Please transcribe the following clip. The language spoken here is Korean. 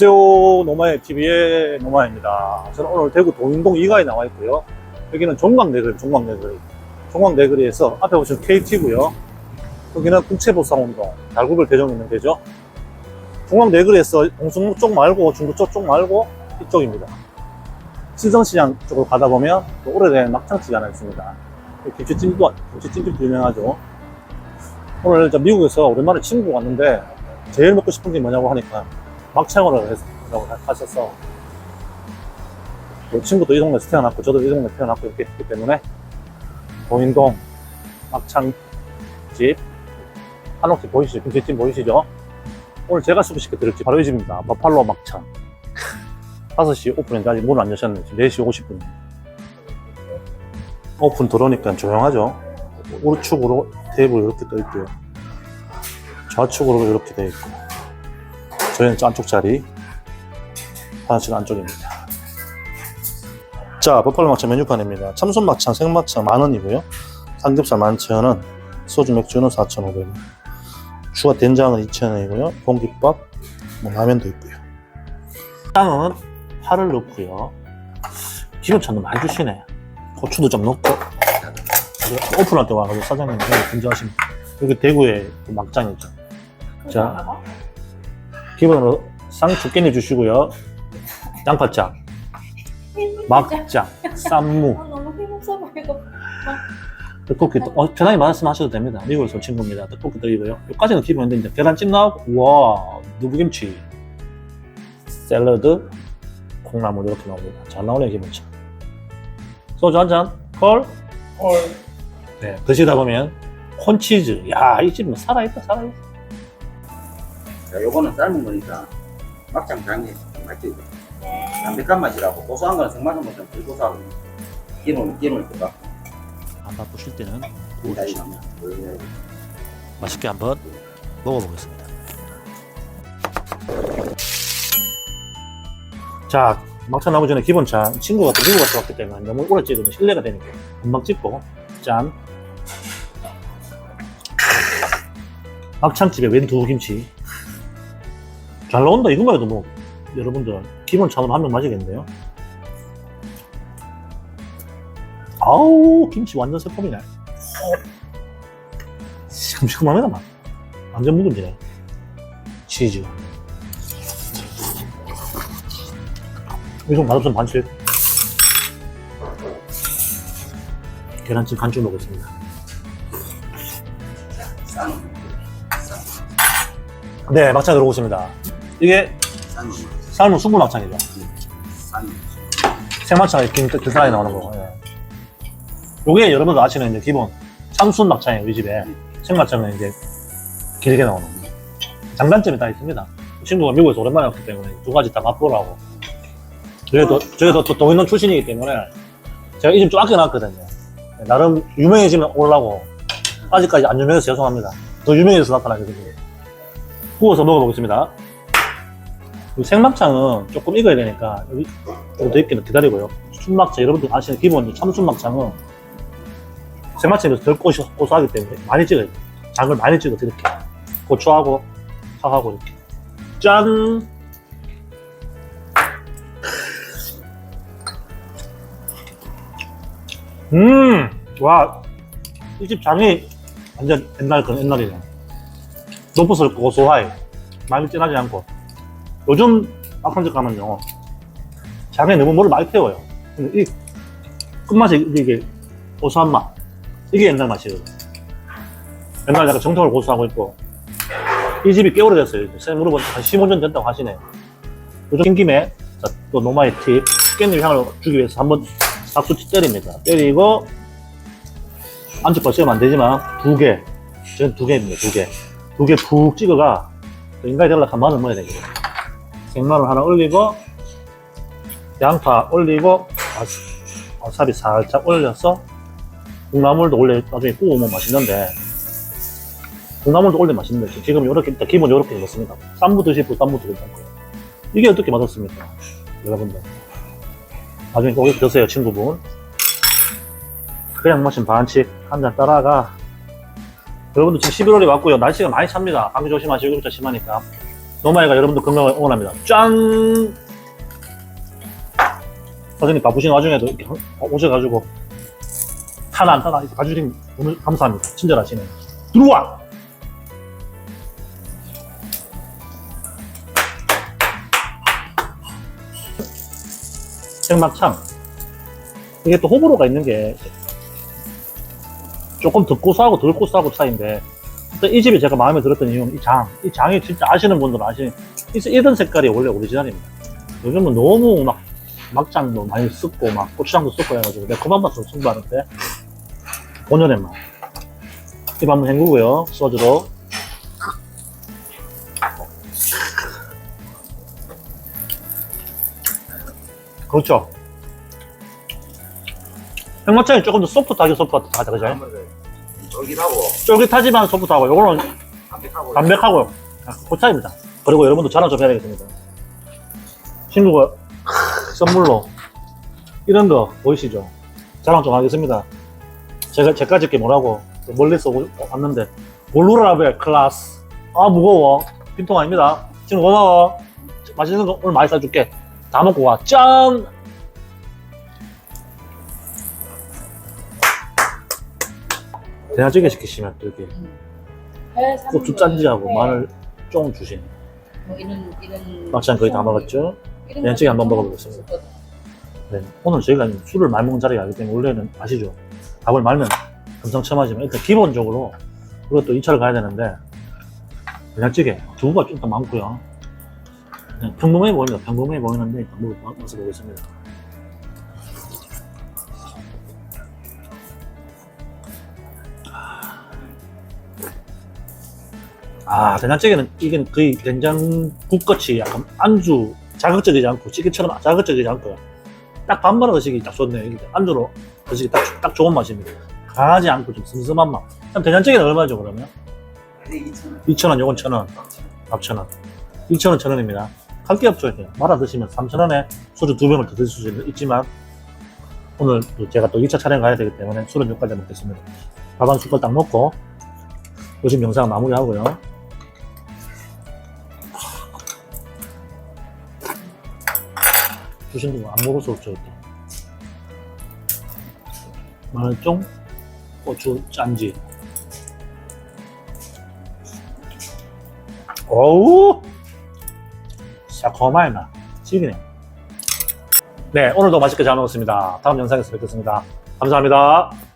안녕하세요. 노마의 TV의 노마입니다. 저는 오늘 대구 동인동 2가에 나와 있고요. 여기는 종광내거리, 종광내거리. 종광내거리에서 앞에 보시면 KT고요. 여기는 국채보상운동, 달구별 대전 있는 데죠. 종광내거리에서 동승로 쪽 말고 중구chỗ 쪽 말고 이쪽입니다. 신성시장 쪽으로 가다 보면 또 오래된 막창집이 하나 있습니다. 김치찜도, 김치찜도 유명하죠. 오늘 저 미국에서 오랜만에 친구가 왔는데 제일 먹고 싶은 게 뭐냐고 하니까 막창으로 했다고 하셔서 그 친구도 이 동네에서 태어났고 저도 이 동네에 태어났고 이렇게 했기 때문에 동인동 막창집 한옥집 보이시죠? 김치찜 보이시죠? 오늘 제가 소개시켜 드릴지 바로 이 집입니다. 버팔로 막창 5시 오픈인데 아직 문을 안 여셨는지 4시 50분 오픈 들어오니까 조용하죠? 우측으로 테이블 이렇게 떠 있고요 좌측으로 이렇게 되어 있고 저희는 안쪽 자리. 화장실 안쪽입니다. 자 버팔로 막창 메뉴판입니다. 참손 막창 생막창 만원이고요. 삼겹살 11,000원 소주 맥주는 4,500원 추가 된장은 2,000원이고요. 공깃밥 뭐 라면도 있고요. 땅은 파를 넣고요. 기름찬도 많이 주시네. 고추도 좀 넣고. 오픈할 때 와가지고 사장님 여기 분주하십니다. 여기 대구에 그 막장이죠. 자 기본으로 쌍두 깻잎 주시고요. 양파장, 막장, 쌈무, 너무 힘없어 보이고 떡볶이. 또- 어, 편하게 말씀하셔도 됩니다. 미국에서 온 친구입니다. 떡볶이 드리고요. 여기까지는 기본인데 이제 계란찜 나오고, 우와, 누구김치, 샐러드, 콩나물 이렇게 나옵니다. 잘 나오네요, 기본차. 소주 한 잔, 콜. 헐 네, 드시다 보면 콘치즈. 야, 이 집은 살아있다, 살아있다. 자, 요거는 삶은 거니까 막장 장에 맛있지. 담백한 맛이라고. 고소한 거는 생막은 뭐좀 덜 고소하고 기름은 기름을 또 갖고 안 바쁘실 때는 원래 맛있게 한번 먹어보겠습니다. 자, 막창 나오기 전에 기본차 친구가 또 미국 갔다 왔기 때문에 너무 오래 찍으면 실례가 되니까 금방 찍고 짠. 막창집에 웬 두부김치 잘 나온다 이것만 해도 뭐 여러분들 기본차로 한 명 마시겠는데요? 아우 김치 완전 새콤이네. 시큼시큼합니다 막 완전 묵은지네. 치즈. 이거 맛없으면 반칙. 계란찜 간식 먹겠습니다. 쌈, 네 막창 들어오십니다 이게 쌈, 삶은 수분 막창이죠. 쌈. 생막창이 긴 길상하게 나오는 거 예. 요게 여러분들 아시는 이제 기본 참순 막창이에요 우리 집에. 생막창은 이제 길게 나오는 거. 장단점이 다 있습니다. 친구가 미국에서 오랜만에 왔기 때문에 두 가지 다 맛보라고. 저희도 저희도 또 동인동 출신이기 때문에 제가 이 집 좀 아껴놨거든요. 나름 유명해지면 올라고 아직까지 안 유명해서 죄송합니다. 더 유명해져서 나타나거든요 구워서 먹어보겠습니다. 이 생막창은 조금 익어야 되니까 여기 조금 더 익기는 기다리고요. 순막창 여러분들 아시는 기본 참순막창은 생막창이 비해서 덜 고소, 고소하기 때문에 많이 찍어야 돼요. 장을 많이 찍어서 이렇게 고추하고 파하고 이렇게. 짠! 음, 와, 이 집 장이 완전 옛날 그 옛날이네. 높아서 고소하게, 많이 진하지 않고. 요즘 막창집 가면요, 장에 너무 물을 많이 태워요. 근데 이 끝맛이 이게 고소한 맛. 이게 옛날 맛이거든. 옛날 약간 정통을 고수하고 있고, 이 집이 꽤 오래됐어요. 선생님 물어보니까 한 15년 됐다고 하시네요. 요즘 긴 김에, 자, 또 노마의 팁, 깻잎 향을 주기 위해서 한번 박수치 때립니다. 때리고, 안쪽발 씌우면 안 되지만, 두 개. 저는 두 개입니다, 두 개. 두 개 푹 찍어가, 또 인간이 되려면 한 마늘 넣어야 되거든요. 생마늘 하나 올리고, 양파 올리고, 와사- 와사비 살짝 올려서, 콩나물도 원래 나중에 구우면 맛있는데, 콩나물도 원래 맛있는데, 지금 이렇게, 일단 기본 이렇게 넣습니다. 쌈무 드시고 쌈무도 괜찮고요. 이게 어떻게 맛없습니까? 여러분들. 나중에 꼭 드세요, 친구분. 그냥 마신 반칙 한잔 따라가. 여러분들 지금 11월이 왔고요. 날씨가 많이 찹니다. 감기 조심하시고, 진짜 심하니까. 노마이가 여러분들 건강을 응원합니다. 짠! 선생님 바쁘신 와중에도 이렇게 오셔가지고 탄안 타나 이렇게 봐주신 오늘 감사합니다. 친절하시네. 들어와! 생막창. 이게 또 호불호가 있는 게 조금 더 고소하고 덜 고소하고 차이인데 일단 이 집이 제가 마음에 들었던 이유는 이 장. 이 장이 진짜 아시는 분들은 아시는 이- 이런 색깔이 원래 오리지널입니다. 요즘은 너무 막 막장도 많이 쓰고 막 고추장도 쓰고 해가지고 매콤한 맛으로 승부하는데 본연의 맛. 입 한번 헹구고요. 소주로. 그렇죠. 생막창이 조금 더 소프트하게 소프트하다, 그죠? 쫄깃하고 쫄깃하지만 소프트하고, 요거는 담백하고 담백하고요. 아, 그 차이입니다. 그리고 여러분도 자랑 좀 해야 되겠습니다. 친구가 크, 선물로 이런 거 보이시죠? 자랑 좀 하겠습니다. 제가 제까지 게 뭐라고 멀리서 오- 왔는데 몰루라벨 클라스. 아 무거워. 빈통 아닙니다. 친구 고마워. 맛있는 거 오늘 많이 사줄게. 다 먹고 와. 짠. 대나찌개 시키시면 또 이렇게 회 고추 짠지하고 네. 마늘 쫑 주시네. 뭐 이런 이런 막창 거의 다 먹었죠? 된장찌개 거 한번 좀 먹어보겠습니다. 네. 오늘 저희가 술을 많이 먹는 자리가 아니기 때문에 원래는 아시죠? 밥을 말면 금상첨화지만 일단 기본적으로 우리가 또 2차를 가야 되는데 된장찌개 두부가 좀 더 많고요. 그냥 평범해 보입니다. 평범해 보이는데 일단 먹어 맛을 보겠습니다. 아 된장찌개는 이게 거의 된장국같이 약간 안주 자극적이지 않고 찌개처럼 자극적이지 않고 딱 반반을 드시기 딱 좋네요. 안주로 드시기 딱, 딱 좋은 맛입니다. 강하지 않고 좀 슴슴한 맛. 그럼 된장찌개는 얼마죠 그러면? 2,000원 2,000원, 요건 1,000원, 밥 1,000원. 2,000원, 1,000원입니다. 함께 합쳐야 돼요. 말아 드시면 3,000원에 소주 두 병을 더 드실 수 있지만 오늘 또 제가 또 2차 촬영 가야 되기 때문에 술은 여기까지 먹겠습니다. 밥 한 숟갈 딱 먹고 요즘 영상 마무리하고요. 주신 분안 먹을 수 없죠. 마늘쫑, 고추 짠지. 어우! 새콤한 맛. 찌기네. 네, 오늘도 맛있게 잘 먹었습니다. 다음 영상에서 뵙겠습니다. 감사합니다.